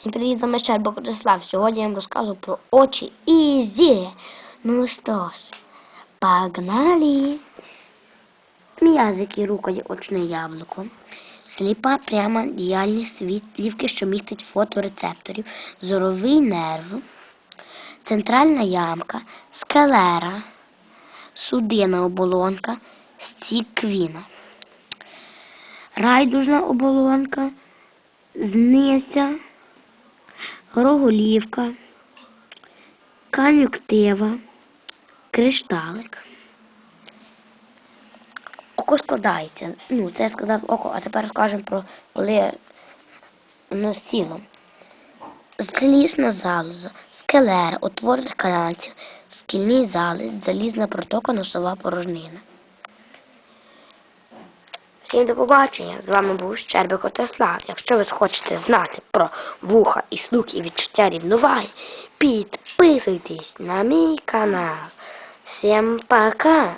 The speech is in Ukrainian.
Всім привіт, з вами Щербак Ростислав. Сьогодні я вам розкажу про очі і зіги. Ну що ж, погнали! М'яз, який рукає очне яблуко. Сліпа пряма діяльність світлівки, що містить фоторецепторів, зоровий нерв, центральна ямка, скелера, судинна оболонка, стіквіна. Райдужна оболонка, знися, роголівка, кон'юктива, кришталик. Око складається. Ну, це я сказав око, а тепер скажемо про коли воно сіло. Злісна залоза, скелера, утворних канальців, скільний зализ, залізна протока, носова порожнина. Всім до побачення. З вами був Щербик Отеслав. Якщо ви хочете знати про вуха і слух і відчуття рівноваги, підписуйтесь на мій канал. Всім пока!